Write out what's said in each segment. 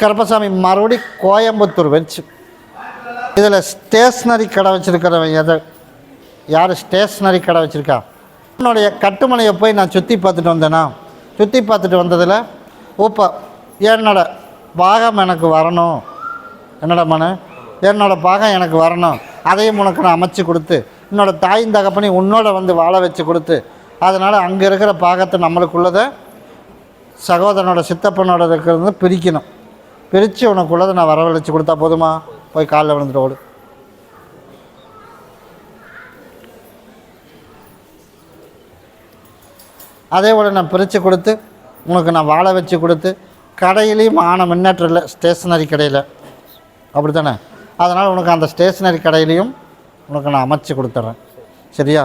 கருப்பசாமி மறுபடி கோயம்புத்தூர் வச்சு. இதில் ஸ்டேஷ்னரி கடை வச்சுருக்கிறவன் எதை? யார் ஸ்டேஷ்னரி கடை வச்சுருக்கா? என்னுடைய கட்டுமனையை போய் நான் சுற்றி பார்த்துட்டு வந்தேன்னா சுற்றி பார்த்துட்டு வந்ததில் இப்போ என்னோட பாகம் எனக்கு வரணும். என்னோட மனு? என்னோட பாகம் எனக்கு வரணும். அதையும் உனக்கு நான் அமைச்சு கொடுத்து என்னோட தாயின் தகப்பனி உன்னோட வந்து வாழ வச்சு கொடுத்து அதனால் அங்கே இருக்கிற பாகத்தை நம்மளுக்குள்ளதை சகோதரனோட சித்தப்பனோட இருக்கிறது பிரிக்கணும். பிரித்து உனக்குள்ளதை நான் வரவழைச்சி கொடுத்தா போதுமா? போய் காலில் விழுந்துட்டு ஓடு. அதே போல் நான் பிரித்து கொடுத்து உனக்கு நான் வாழ வச்சு கொடுத்து கடையிலையும் ஆன முன்னேற்றம் இல்லை ஸ்டேஷ்னரி கடையில். அப்படி தானே அதனால் உனக்கு அந்த ஸ்டேஷ்னரி கடையிலையும் உனக்கு நான் அமைச்சு கொடுத்துட்றேன். சரியா?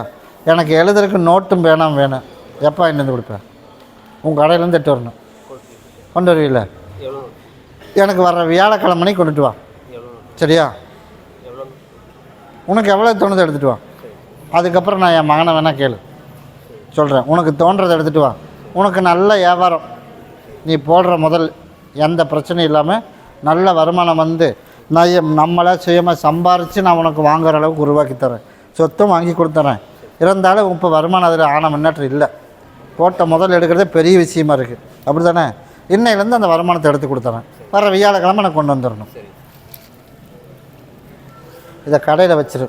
எனக்கு எழுதுறதுக்கு நோட்டும் வேணாம் வேணும். எப்போ இருந்து கொடுப்பேன் உங்கள் கடையிலேருந்து எட்டு வரணும். கொண்டு வருவீல்ல? எனக்கு வர்ற வியாழக்கிழமனை கொண்டுட்டு வா. சரியா? உனக்கு எவ்வளோ தோணுது எடுத்துகிட்டு வா. அதுக்கப்புறம் நான் என் மகனை வேணால் கேளு. சொல்கிறேன் உனக்கு தோன்றதை எடுத்துகிட்டு வா. உனக்கு நல்ல வியாபாரம். நீ போடுற முதல் எந்த பிரச்சனையும் இல்லாமல் நல்ல வருமானம் வந்து நான் என் நம்மளை சுயமாக சம்பாரித்து நான் உனக்கு வாங்குற அளவுக்கு உருவாக்கி தரேன். சொத்தும் வாங்கி கொடுத்துறேன். இருந்தாலும் இப்போ வருமானம் அதில் ஆன முன்னேற்றம் இல்லை. போட்ட முதல் எடுக்கிறதே பெரிய விஷயமா இருக்குது அப்படி தானே இன்னையிலேருந்து அந்த வருமானத்தை எடுத்து கொடுத்துறேன். வர வியாழக்கிழமை எனக்கு கொண்டு வந்துடணும். இதை கடையில் வச்சிரு.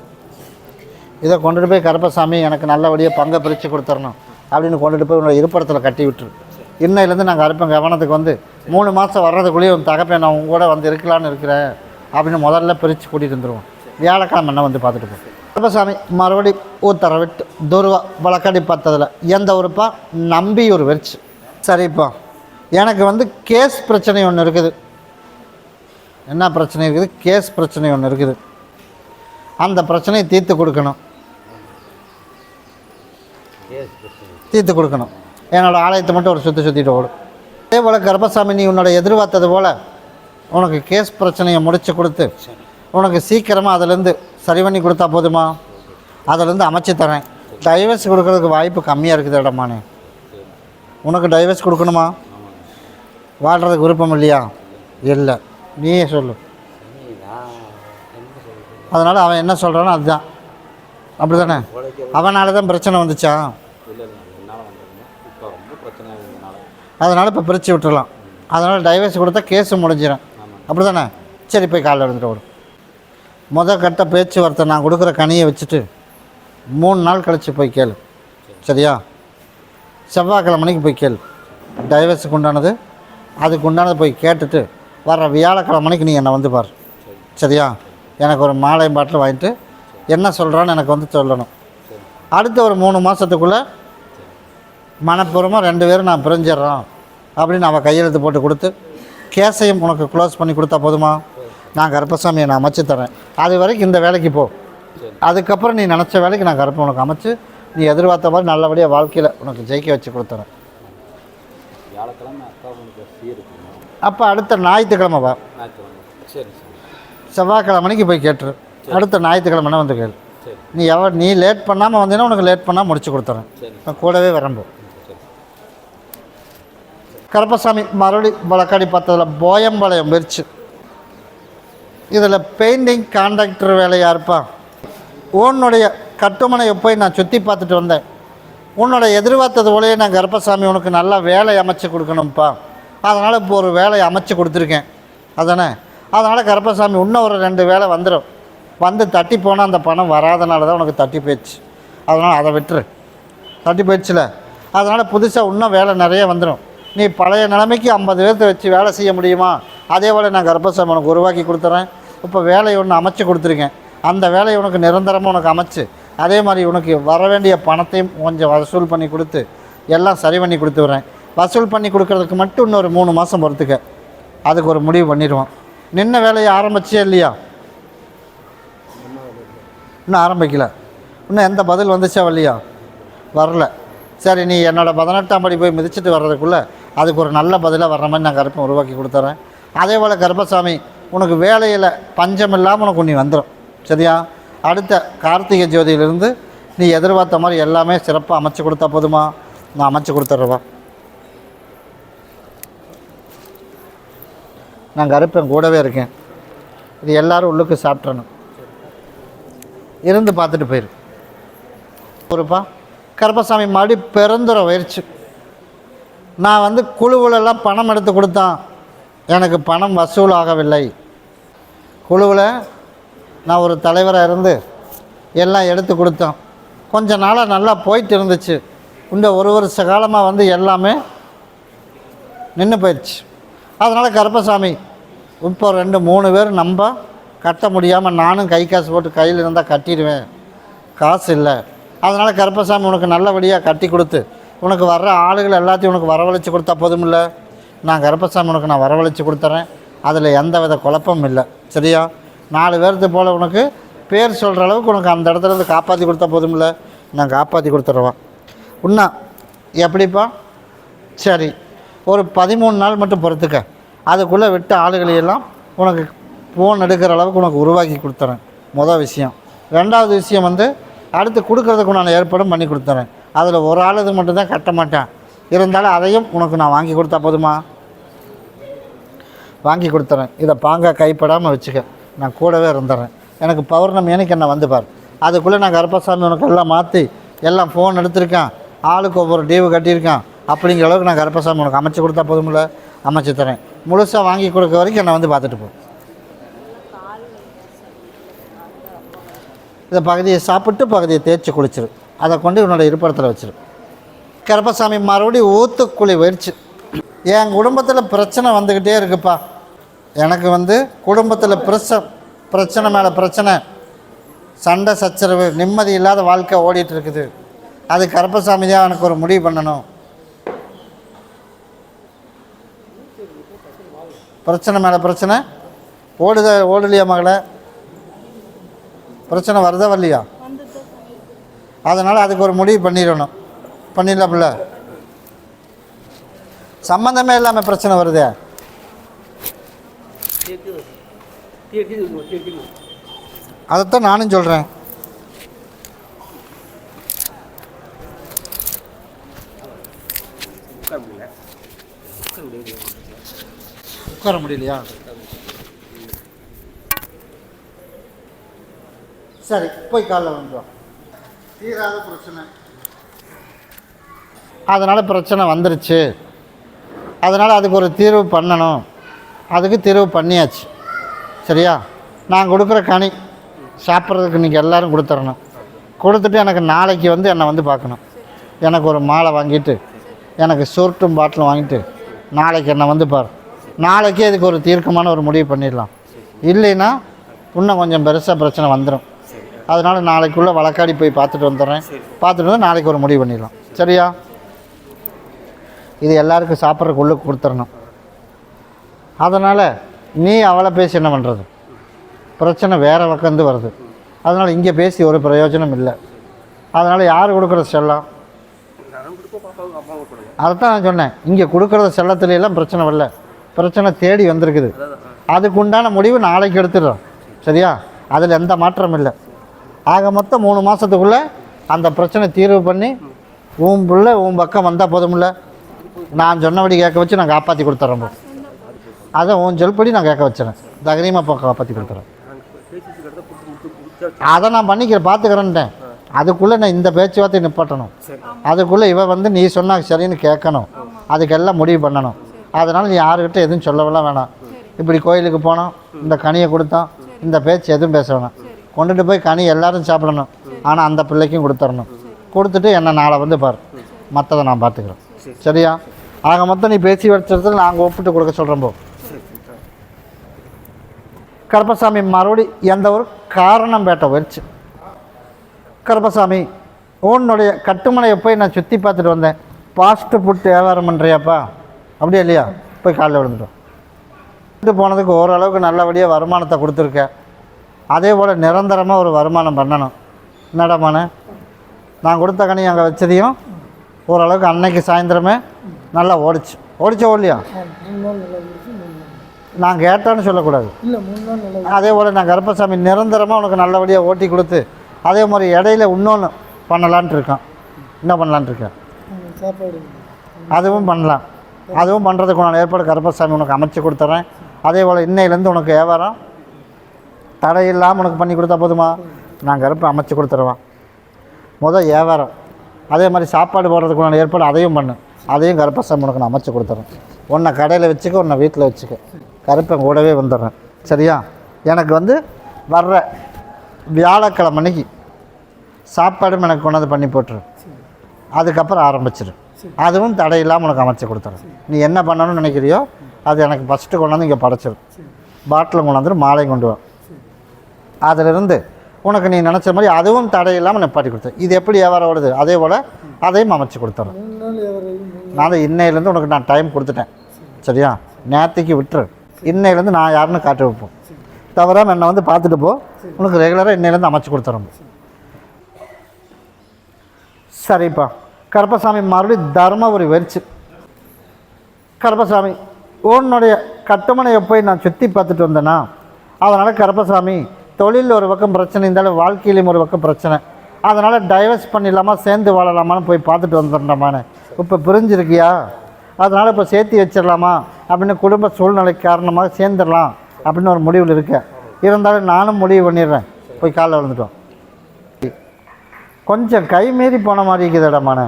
இதை கொண்டுட்டு போய் கருப்பசாமி எனக்கு நல்லபடியாக பங்கை பிரித்து கொடுத்துடணும் அப்படின்னு கொண்டுட்டு போய் உன்னோட இருப்பிடத்தில் கட்டி விட்டுரு. இன்னையிலேருந்து நான் கருப்பன் கவனத்துக்கு வந்து மூணு மாதம் வர்றதுக்குள்ளேயே உன் தகப்பன் நான் உங்க கூட வந்து இருக்கலான்னு இருக்கிறேன் அப்படின்னு முதல்ல பிரித்து கூட்டிகிட்டு வந்துடுவோம் வியாழக்கிழமை என்ன வந்து பார்த்துட்டு போ. கருப்பசாமி மறுபடி ஊத்தர விட்டு துருவா வழக்கடி பார்த்ததில் எந்த ஊருப்பா நம்பியூர் வெறிச்சு. சரிப்பா எனக்கு வந்து கேஸ் பிரச்சனை ஒன்று இருக்குது. என்ன பிரச்சனை இருக்குது? கேஸ் பிரச்சனை ஒன்று இருக்குது. அந்த பிரச்சனையை தீர்த்து கொடுக்கணும். தீர்த்து கொடுக்கணும். என்னோடய ஆலயத்தை மட்டும் ஒரு சுற்றி சுற்றிட்டு ஓடும் அதே போல் கர்ப்பசாமி நீ உன்னோட எதிர்பார்த்தது போல் உனக்கு கேஸ் பிரச்சனையை முடித்து கொடுத்து உனக்கு சீக்கிரமாக அதிலேருந்து சரி பண்ணி கொடுத்தா போதுமா? அதிலேருந்து அமைச்சு தரேன். டைவர்ஸ் கொடுக்கறதுக்கு வாய்ப்பு கம்மியாக இருக்குது இடமானே உனக்கு டைவர்ஸ் கொடுக்கணுமா? வாழ்கிறதுக்கு விருப்பம் இல்லையா? இல்லை. நீயே சொல்லு. அதனால் அவன் என்ன சொல்கிறானோ அதுதான். அப்படி தானே அவனால தான் பிரச்சனை வந்துச்சா அதனால் இப்போ பிரித்து விட்டுறலாம். அதனால் டைவர்ஸ் கொடுத்தா கேஸு முடிஞ்சிடும் அப்படி தானே சரி போய் காலைல எடுத்துகிட்டு வரும் முத கட்ட பேச்சுவார்த்தை நான் கொடுக்குற கனியை வச்சுட்டு மூணு நாள் கழித்து போய் கேளு. சரியா? செவ்வாய்க்கிழமைக்கு போய் கேளு. டைவர்ஸுக்கு உண்டானது அதுக்கு உண்டானது போய் கேட்டுட்டு வர வியாழக்கிழமைக்கு நீ என்னை வந்து பாரு. சரியா? எனக்கு ஒரு மாலை பாட்டில் வாங்கிட்டு என்ன சொல்கிறான்னு எனக்கு வந்து சொல்லணும். அடுத்த ஒரு மூணு மாதத்துக்குள்ளே மனப்பூர்வமாக ரெண்டு பேரும் நான் பிரிஞ்சிடுறோம் அப்படின்னு அவள் கையெழுத்து போட்டு கொடுத்து கேஸையும் உனக்கு க்ளோஸ் பண்ணி கொடுத்தா போதுமா? நான் கருப்பசாமியை நான் அமைச்சு தரேன். அது வரைக்கும் இந்த வேலைக்கு போ. அதுக்கப்புறம் நீ நினச்ச வேலைக்கு நான் கருப்பை உனக்கு அமைச்சு நீ எதிர்பார்த்த மாதிரி நல்லபடியாக வாழ்க்கையில் உனக்கு ஜெயிக்க வச்சு கொடுத்துறேன் வியாழக்கிழமை அக்கா உங்களுக்கு ஃப்ரீ இருக்குங்க அப்போ அடுத்த ஞாயிற்றுக்கிழமை வா. சரி செவ்வாய்க்கிழமைக்கு போய் கேட்டுரு. அடுத்த ஞாயிற்றுக்கிழமைனா வந்து கேளு. நீ எவ நீ லேட் பண்ணாமல் வந்தீங்கன்னா உனக்கு லேட் பண்ணால் முடிச்சு கொடுத்துறேன். நான் கூடவே வரம்போ. கருப்பசாமி மறுபடி வழக்காடி பார்த்ததில் போயம்பாளையம் பிரிச்சு இதில் பெயிண்டிங் கான்ட்ராக்டர் வேலையா இருப்பா? உன்னுடைய கட்டுமனையை போய் நான் சுற்றி பார்த்துட்டு வந்தேன். உன்னோட எதிர்பார்த்தது போலயே நான் கருப்பசாமி உனக்கு நல்லா வேலை அமைச்சு கொடுக்கணும்ப்பா அதனால் இப்போ ஒரு வேலையை அமைச்சு கொடுத்துருக்கேன். அதானே? அதனால் கருப்பசாமி இன்னும் ஒரு ரெண்டு வேலை வந்துடும் வந்து தட்டி போனால் அந்த பணம் வராதனால தான் உனக்கு தட்டி போயிடுச்சு. அதனால் அதை விட்டுரு. தட்டி போயிடுச்சுல? அதனால் புதுசாக இன்னும் வேலை நிறைய வந்துடும் நீ பழைய நிலைமைக்கு ஐம்பது பேர்த்த வச்சு வேலை செய்ய முடியுமா? அதே போல் நான் கர்ப்பசாமி உனக்கு உருவாக்கி கொடுத்துறேன். இப்போ வேலையை ஒன்று அமைச்சு கொடுத்துருக்கேன். அந்த வேலையை உனக்கு நிரந்தரமாக உனக்கு அமைச்சு அதே மாதிரி உனக்கு வர வேண்டிய பணத்தையும் கொஞ்சம் வசூல் பண்ணி கொடுத்து எல்லாம் சரி பண்ணி கொடுத்து விட்றேன். வசூல் பண்ணி கொடுக்கறதுக்கு மட்டும் இன்னொரு மூணு மாதம் பொறுத்துக்க. அதுக்கு ஒரு முடிவு பண்ணிடுவோம். நின்ன வேலையை ஆரம்பிச்சே இல்லையா? இன்னும் ஆரம்பிக்கல. இன்னும் எந்த பதில் வந்துச்சா இல்லையா? வரல. சரி நீ என்னோடய பதினெட்டாம் படி போய் மிதிச்சிட்டு வர்றதுக்குள்ளே அதுக்கு ஒரு நல்ல பதிலாக வர்ற மாதிரி நான் கருப்பை உருவாக்கி கொடுத்துறேன். அதே போல் கருப்பசாமி உனக்கு வேலையில் பஞ்சம் இல்லாமல் உனக்கு நீ வந்துடும் சரியா? அடுத்த கார்த்திகை ஜோதியிலிருந்து நீ எதிர்பார்த்த மாதிரி எல்லாமே சிறப்பாக அமைச்சு கொடுத்தா போதுமா? நான் அமைச்சு கொடுத்துட்றவா நான் கருப்பேன் கூடவே இருக்கேன். இது எல்லாரும் உள்ளுக்கு சாப்பிட்றணும் இருந்து பார்த்துட்டு போயிரு. பொறுப்பா கருப்பசாமி மறுபடி பிறந்துற வயிற்று நான் வந்து குழுவிலெல்லாம் பணம் எடுத்து கொடுத்தான். எனக்கு பணம் வசூலாகவில்லை. குழுவில் நான் ஒரு தலைவராக இருந்து எல்லாம் எடுத்து கொடுத்தோம். கொஞ்ச நாளாக நல்லா போயிட்டு இருந்துச்சு. இந்த ஒரு வருஷ காலமாக வந்து எல்லாமே நின்று போயிடுச்சு அதனால் கருப்பசாமி இப்போ ரெண்டு மூணு பேர் நம்ப கட்ட முடியாமல் நானும் கை காசு போட்டு கையில் இருந்தால் கட்டிடுவேன். காசு இல்லை. அதனால் கருப்பசாமி உனக்கு நல்லபடியாக கட்டி கொடுத்து உனக்கு வர்ற ஆளுகள் எல்லாத்தையும் உனக்கு வரவழைச்சு கொடுத்தா போதுமில்ல? நான் கருப்பசாமி உனக்கு நான் வரவழைச்சி கொடுத்துறேன். அதில் எந்த வித குழப்பமும் இல்லை. சரியா? நாலு பேர்த்து போல் உனக்கு பேர் சொல்கிற அளவுக்கு உனக்கு அந்த இடத்துல இருந்து காப்பாற்றி கொடுத்தா போதுமில்ல? நான் காப்பாற்றி கொடுத்துருவேன் உண்ணா எப்படிப்பா? சரி ஒரு பதிமூணு நாள் மட்டும் பொறுத்துக்க. அதுக்குள்ளே விட்ட ஆளுகளையெல்லாம் உனக்கு ஃபோன் எடுக்கிற அளவுக்கு உனக்கு உருவாக்கி கொடுத்துறேன். மொதல் விஷயம். ரெண்டாவது விஷயம் வந்து அடுத்து கொடுக்குறதுக்கு நான் ஏற்பாடும் பண்ணி கொடுத்துறேன். அதில் ஒரு ஆள் இது மட்டும்தான் கட்ட மாட்டேன். இருந்தாலும் அதையும் உனக்கு நான் வாங்கி கொடுத்தா போதுமா? வாங்கி கொடுத்துறேன். இதை பாங்க கைப்படாமல் வச்சுக்க. நான் கூடவே இருந்துடுறேன் எனக்கு பௌர்ணமி எனக்கு என்ன வந்து பார்? அதுக்குள்ளே நான் கருப்பசாமி உனக்கு எல்லாம் மாற்றி எல்லாம் ஃபோன் எடுத்திருக்கேன். ஆளுக்கு ஒவ்வொரு டீவு கட்டியிருக்கான். அப்படிங்கிற அளவுக்கு நான் கருப்பசாமி உனக்கு அமைச்சு கொடுத்தா போதுமில்ல அமைச்சு தரேன். முழுசாக வாங்கி கொடுக்க வரைக்கும் என்னை வந்து பார்த்துட்டு போ. இந்த பகுதியை சாப்பிட்டு பகுதியை தேய்ச்சி குளிச்சிரு. அதை கொண்டு என்னோடய இருப்பிடத்தில் வச்சிரு. கருப்பசாமி மறுபடியும் ஊத்துக்குழி வயிற்று. என் குடும்பத்தில் பிரச்சனை வந்துக்கிட்டே இருக்குப்பா. எனக்கு வந்து குடும்பத்தில் பிரச்ச பிரச்சனை மேலே பிரச்சனை. சண்டை சச்சரவு நிம்மதி இல்லாத வாழ்க்கை ஓடிட்டு இருக்குது. அது கருப்பசாமி தான் எனக்கு ஒரு முடிவு பண்ணணும். பிரச்சனை மேலே பிரச்சனை? ஓடுத ஓடலையா மகளே? பிரச்சனை வருதா வரலையா? அதனால் அதுக்கு ஒரு முடிவு பண்ணிடணும். பண்ணிடலாம்ல. சம்மந்தமே இல்லாமல் பிரச்சனை வருதே. அதைத்தான் நானும் சொல்கிறேன் உட்கார முடியலையா? சரி போய் காலைல வந்துடும் தீராத பிரச்சனை. அதனால் பிரச்சனை வந்துருச்சு. அதனால் அதுக்கு ஒரு தீர்வு பண்ணணும். அதுக்கு தீர்வு பண்ணியாச்சு. சரியா? நான் கொடுக்குற கனி சாப்பிட்றதுக்கு நீங்கள் எல்லோரும் கொடுத்துடணும் கொடுத்துட்டு எனக்கு நாளைக்கு வந்து என்னை வந்து பார்க்கணும். எனக்கு ஒரு மாலை வாங்கிட்டு எனக்கு சுருட்டும் பாட்டிலும் வாங்கிட்டு நாளைக்கு என்னை வந்து பார். நாளைக்கே இதுக்கு ஒரு தீர்க்கமான ஒரு முடிவு பண்ணிடலாம். இல்லைன்னா இன்னும் கொஞ்சம் பெருசாக பிரச்சனை வந்துடும் அதனால் நாளைக்குள்ளே வழக்காடி போய் பார்த்துட்டு வந்துடுறேன். பார்த்துட்டு வந்து நாளைக்கு ஒரு முடிவு பண்ணிடலாம். சரியா? இது எல்லாருக்கும் சாப்பிட்றதுக்கு உள்ளே கொடுத்துடணும். அதனால் நீ அவளை பேசி என்ன பண்ணுறது பிரச்சனை வேறு பக்கந்து வருது. அதனால் இங்கே பேசி ஒரு பிரயோஜனம் இல்லை. அதனால் யார் கொடுக்குற செல்லம்? அதைத்தான் நான் சொன்னேன். இங்கே கொடுக்குற செல்லத்துலாம் பிரச்சனை இல்லை பிரச்சனை தேடி வந்திருக்குது. அதுக்கு உண்டான முடிவு நாளைக்கு எடுத்துடுறோம். சரியா? அதில் எந்த மாற்றமும் இல்லை. ஆக மொத்தம் மூணு மாதத்துக்குள்ளே அந்த பிரச்சனை தீர்வு பண்ணி உன் பிள்ளை உன் பக்கம் வந்தால் போதுமில்ல. நான் சொன்னபடி கேட்க வச்சு நான் காப்பாற்றி கொடுத்துட்றேன் அதை உன் சொல்படி நான் கேட்க வச்சுறேன். தகரியமாக போ காப்பாற்றி கொடுத்துறேன். அதை நான் பண்ணிக்கிறேன் பார்த்துக்கிறேன்ட்டேன் அதுக்குள்ளே நான் இந்த பேச்சுவார்த்தை நிப்பாட்டணும். அதுக்குள்ளே இவன் வந்து நீ சொன்னா சரின்னு கேட்கணும். அதுக்கெல்லாம் முடிவு பண்ணணும். அதனால் நீ யாருக்கிட்ட எதுவும் சொல்லவெல்லாம் வேணாம். இப்படி கோயிலுக்கு போனோம் இந்த கனியை கொடுத்தோம் இந்த பேச்சு எதுவும் பேச வேணாம். கொண்டுட்டு போய் கனி எல்லாரும் சாப்பிடணும். ஆனால் அந்த பிள்ளைக்கும் கொடுத்துடணும். கொடுத்துட்டு என்னை நாளை வந்து பார். மற்றதை நான் பார்த்துக்கிறேன். சரியா? ஆக மொத்தம் நீ பேசி வச்சதுக்கு நாங்கள் ஒப்பிட்டு கொடுக்க சொல்கிறோம் போ. கருப்பசாமி மறுபடி எந்த ஒரு காரணம் பேட்ட வச்சு. கருப்பசாமி உன்னுடைய கட்டுமனையை போய் நான் சுற்றி பார்த்துட்டு வந்தேன். ஃபாஸ்ட்டு ஃபுட் வியாபாரம் பண்ணுறியாப்பா அப்படியே இல்லையா? போய் காலைல விழுந்துட்டோம். விட்டு போனதுக்கு ஓரளவுக்கு நல்லபடியாக வருமானத்தை கொடுத்துருக்க அதே போல் நிரந்தரமாக ஒரு வருமானம் பண்ணணும். என்னடாமான நான் கொடுத்த கனி அங்கே வச்சதையும் ஓரளவுக்கு அன்னைக்கு சாயந்தரமே நல்லா ஓடிச்சு. ஓடிச்சா ஓடலையா நான் கேட்டேன்னு சொல்லக்கூடாது. அதே போல் நான் கருப்பசாமி நிரந்தரமாக உனக்கு நல்லபடியாக ஓட்டி கொடுத்து அதே மாதிரி இடையில இன்னொன்று பண்ணலான்ட்டு இருக்கேன். என்ன பண்ணலான்ட்டு இருக்கேன்? அதுவும் பண்ணலாம். அதுவும் பண்ணுறதுக்கு நான் ஏற்பாடு கருப்பசாமி உனக்கு அமைச்சு கொடுத்துட்றேன் அதே போல் இன்னையிலேருந்து உனக்கு வியாபாரம். தடை இல்லாமல் உனக்கு பண்ணி கொடுத்தா போதுமா? நான் கருப்பை அமைச்சு கொடுத்துருவேன். முதல் வியாபாரம். அதே மாதிரி சாப்பாடு போடுறதுக்குள்ள ஏற்பாடு அதையும் பண்ணு. அதையும் கருப்பசாமி உனக்கு நான் அமைச்சு கொடுத்துட்றேன் உன்னை கடையில் வச்சுக்க உன்னை வீட்டில் வச்சுக்க. கருப்பை கூடவே வந்துடுறேன். சரியா? எனக்கு வந்து வர்ற வியாழக்கிழமை அன்னைக்கு சாப்பாடும் எனக்கு கொண்டாந்து பண்ணி போட்டுரு. அதுக்கப்புறம் ஆரம்பிச்சிடும் அதுவும் தடை இல்லாமல் உனக்கு அமைச்சு கொடுத்துறேன். நீ என்ன பண்ணணும்னு நினைக்கிறியோ அது எனக்கு ஃபஸ்ட்டு கொண்டாந்து இங்கே படைச்சிடும் பாட்டிலும் கொண்டாந்துட்டு மாலையும் கொண்டு வரும் அதிலிருந்து உனக்கு நீ நினச்ச மாதிரி அதுவும் தடை இல்லாமல் நிப்பாட்டி கொடுத்தேன் இது எப்படி வியாபாரம் ஓடுது அதே போல் அதையும் அமைச்சு கொடுத்துறேன். நான் தான் இன்னையிலேருந்து உனக்கு நான் டைம் கொடுத்துட்டேன். சரியா? நேற்றுக்கு விட்டுரு. இன்னையிலேருந்து நான் யாருன்னு காட்டி வைப்போம். தவறாமல் என்னை வந்து பார்த்துட்டு போ. உனக்கு ரெகுலராக இன்னையிலேருந்து அமைச்சு கொடுத்துறோம் சரிப்பா. கருப்பசாமி மறுபடியும் தர்மபுரி வரிச்சு கருப்பசாமி உன்னுடைய கட்டுமனையை போய் நான் சுற்றி பார்த்துட்டு வந்தேன்னா அதனால் கருப்பசாமி தொழில் ஒரு பக்கம் பிரச்சனை இருந்தாலும் வாழ்க்கையிலையும் ஒரு பக்கம் பிரச்சனை. அதனால் டைவர்ஸ் பண்ணிடலாமா சேர்ந்து வாழலாமான்னு போய் பார்த்துட்டு வந்துடுறேன்டாமான்னு இப்போ புரிஞ்சிருக்கியா? அதனால் இப்போ சேர்த்து வச்சிடலாமா அப்படின்னு குடும்ப சூழ்நிலை காரணமாக சேர்ந்துடலாம் அப்படின்னு ஒரு முடிவில் இருக்கேன். இருந்தாலும் நானும் முடிவு பண்ணிடுறேன். போய் காலைல விழுந்துட்டோம். கொஞ்சம் கை மீறி போன மாதிரி இருக்குதுடாமான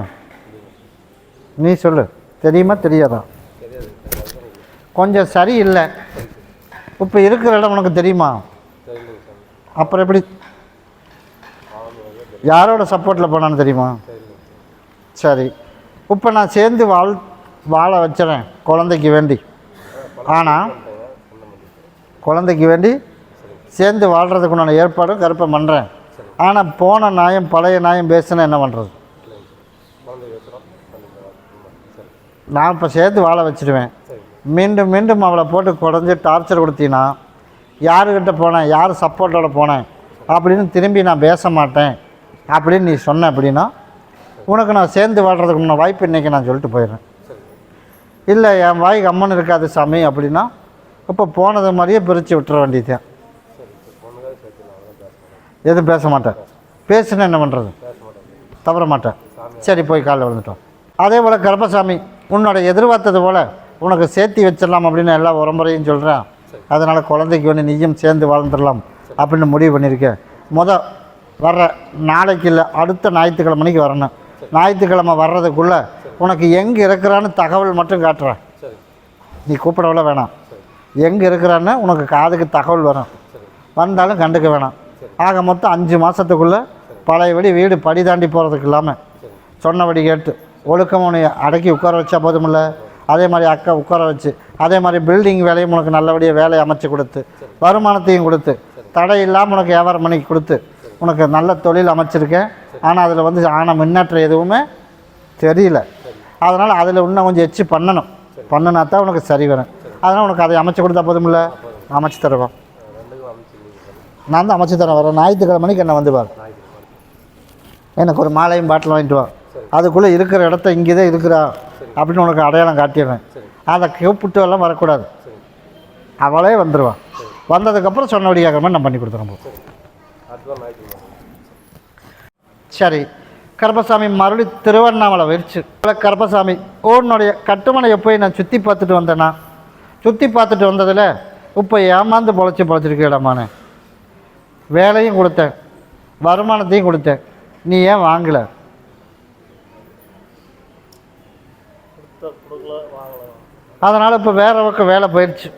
நீ சொல்லு. தெரியுமா? தெரியாதா? கொஞ்சம் சரியில்லை. இப்போ இருக்கிற இடம் உனக்கு தெரியுமா? அப்புறம் எப்படி? யாரோட சப்போர்ட்டில் போனான்னு தெரியுமா? சரி. இப்போ நான் சேர்ந்து வாழ் வாழ வச்சுறேன். குழந்தைக்கு வேண்டி. ஆனால் குழந்தைக்கு வேண்டி சேர்ந்து வாழ்கிறதுக்குண்டான ஏற்பாடும் கருப்பை பண்ணுறேன் ஆனால் போன நாயம் பழைய நாயம் பேசுனா என்ன பண்ணுறது நான் இப்போ சேர்த்து வாழ வச்சிடுவேன். மீண்டும் மீண்டும் அவளை போட்டு குறைஞ்சி டார்ச்சர் கொடுத்தீங்கன்னா யாருக்கிட்ட போனேன் யார் சப்போர்ட்டோட போனேன் அப்படின்னு திரும்பி நான் பேச மாட்டேன் அப்படின்னு நீ சொன்ன அப்படின்னா உனக்கு நான் சேர்ந்து வாழ்கிறதுக்கு முன்ன வாய்ப்பு இன்றைக்கி நான் சொல்லிட்டு போயிடுறேன். இல்லை என் வாய் அம்மன் இருக்காது சாமி அப்படின்னா இப்போ போனது மாதிரியே பிரித்து விட்டுற வேண்டியதுதான். எதுவும் பேச மாட்டேன். பேசுனா என்ன பண்ணுறது தவற மாட்டேன். சரி போய் காலைல விழுந்துட்டோம். அதே போல் கருப்பசாமி உன்னோட எதிர்பார்த்தது போல் உனக்கு சேர்த்தி வச்சிடலாம் அப்படின்னு எல்லா உரம்புறையும் சொல்கிறேன் அதனால் குழந்தைக்கு வந்து நீயும் சேர்ந்து வாழ்ந்துடலாம் அப்படின்னு முடிவு பண்ணியிருக்கேன். முத வர்ற நாளைக்கு இல்லை அடுத்த ஞாயிற்றுக்கிழமைக்கு வரணும். ஞாயிற்றுக்கிழமை வர்றதுக்குள்ளே உனக்கு எங்கே இருக்கிறான்னு தகவல் மட்டும் காட்டுறேன். நீ கூப்பிடவில்லை வேணாம். எங்கே இருக்கிறான்னு உனக்கு காதுக்கு தகவல் வரும். வந்தாலும் கண்டுக்க வேணாம். ஆக மொத்தம் அஞ்சு மாதத்துக்குள்ளே பழையபடி வீடு படி தாண்டி போகிறதுக்கு இல்லாமல் சொன்னபடி கேட்டு ஒழுக்கம் உன்னை அடக்கி உட்கார வச்சா போதுமில்ல. அதே மாதிரி அக்கா உட்கார வச்சு அதே மாதிரி பில்டிங் வேலையும் உனக்கு நல்லபடியாக வேலையை அமைச்சு கொடுத்து வருமானத்தையும் கொடுத்து தடை இல்லாமல் உனக்கு வியாபாரம் பண்ணி கொடுத்து உனக்கு நல்ல தொழில் அமைச்சிருக்கேன். ஆனால் அதில் வந்து ஆன முன்னேற்றம் எதுவுமே தெரியல. அதனால் அதில் இன்னும் கொஞ்சம் எச்சு பண்ணணும். பண்ணினா தான் உனக்கு சரி வரும். அதனால் உனக்கு அதை அமைச்சு கொடுத்தா போதுமில்ல. அமைச்சு தருவோம். நான் தான் அமைச்சு தரேன் வரேன் ஞாயிற்றுக்கிழமைக்கு என்ன வந்து எனக்கு ஒரு மாலையும் பாட்டில் வாங்கிட்டு வா. அதுக்குள்ளே இருக்கிற இடத்த இங்கே தான் இருக்கிறா அப்படின்னு உனக்கு அடையாளம் காட்டிடுறேன். அதை கூப்பிட்டு எல்லாம் வரக்கூடாது. அவளே வந்துடுவான் வந்ததுக்கப்புறம் சொன்னபடியாக நான் பண்ணி கொடுத்துறேன் போ. சரி. கருப்பசாமி மறுபடி திருவண்ணாமலை வெறிச்சு கருப்பசாமி உன்னுடைய கட்டுமனையை போய் நான் சுற்றி பார்த்துட்டு வந்தேன்னா சுற்றி பார்த்துட்டு வந்ததில் இப்போ ஏமாந்து பொழைச்சி பொழைச்சிருக்கேடாமானே வேலையும் கொடுத்தேன். வருமானத்தையும் கொடுத்தேன். நீ ஏன் வாங்கலை? அதனால் இப்போ வேற பக்கம் வேலை போயிடுச்சு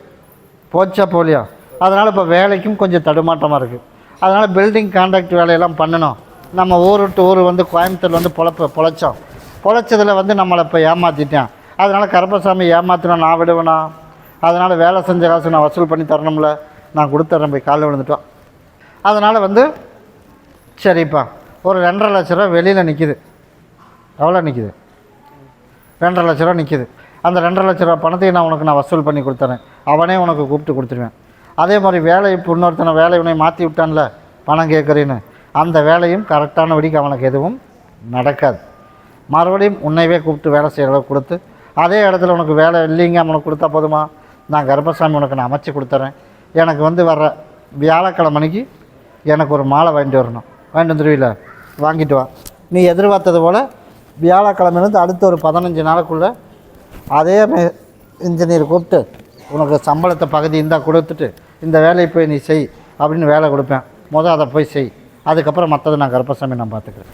போச்சா போலியா? அதனால் இப்போ வேலைக்கும் கொஞ்சம் தடுமாற்றமாக இருக்குது அதனால் பில்டிங் கான்ட்ராக்ட் வேலையெல்லாம் பண்ணணும். நம்ம ஊர் விட்டு ஊர் வந்து கோயம்புத்தூர் வந்து பொழப்ப பொழைச்சோம். பொழைச்சதில் வந்து நம்மளை இப்போ ஏமாற்றிட்டேன் அதனால் கருப்பசாமி ஏமாத்தினா நான் விடுவேனா? அதனால் வேலை செஞ்ச காசு நான் வசூல் பண்ணி தரணும்ல? நான் கொடுத்துட்றேன் போய் காலையில் விழுந்துட்டோம். அதனால் வந்து சரிப்பா ஒரு ரெண்டரை லட்ச ரூபா வெளியில் நிற்கிது எவ்வளோ நிற்கிது ரெண்டரை லட்ச ரூபா நிற்கிது அந்த ரெண்டரை லட்ச ரூபா பணத்தையும் நான் உனக்கு நான் வசூல் பண்ணி கொடுத்துறேன். அவனே உனக்கு கூப்பிட்டு கொடுத்துருவேன். அதே மாதிரி வேலை இப்போ இன்னொருத்தனை வேலை உனையை மாற்றி விட்டான்ல பணம் கேட்குறேன்னு. அந்த வேலையும் கரெக்டான வடிக்கு அவனுக்கு எதுவும் நடக்காது. மறுபடியும் உன்னைவே கூப்பிட்டு வேலை செய்கிற அளவுக்கு கொடுத்து அதே இடத்துல உனக்கு வேலை இல்லைங்க அவனுக்கு கொடுத்தா போதுமா? நான் கர்ப்பசாமி உனக்கு நான் அமைச்சு கொடுத்துறேன். எனக்கு வந்து வர்ற வியாழக்கிழமைக்கு எனக்கு ஒரு மாலை வாங்கிட்டு வரணும். வாங்கிட்டு வந்துடுவீல வாங்கிட்டு வா. நீ எதிர்பார்த்தது போல் வியாழக்கிழமையிலேருந்து அடுத்த ஒரு பதினஞ்சு நாளுக்குள்ளே அதே இன்ஜினியர் கூப்பிட்டு உனக்கு சம்பளத்தை பகுதி இருந்தால் கொடுத்துட்டு இந்த வேலையை போய் நீ செய் அப்படின்னு வேலை கொடுப்பேன். மொதல் அதை போய் செய். அதுக்கப்புறம் மற்றதை நான் கருப்பசாமி நான் பார்த்துக்கிறேன்.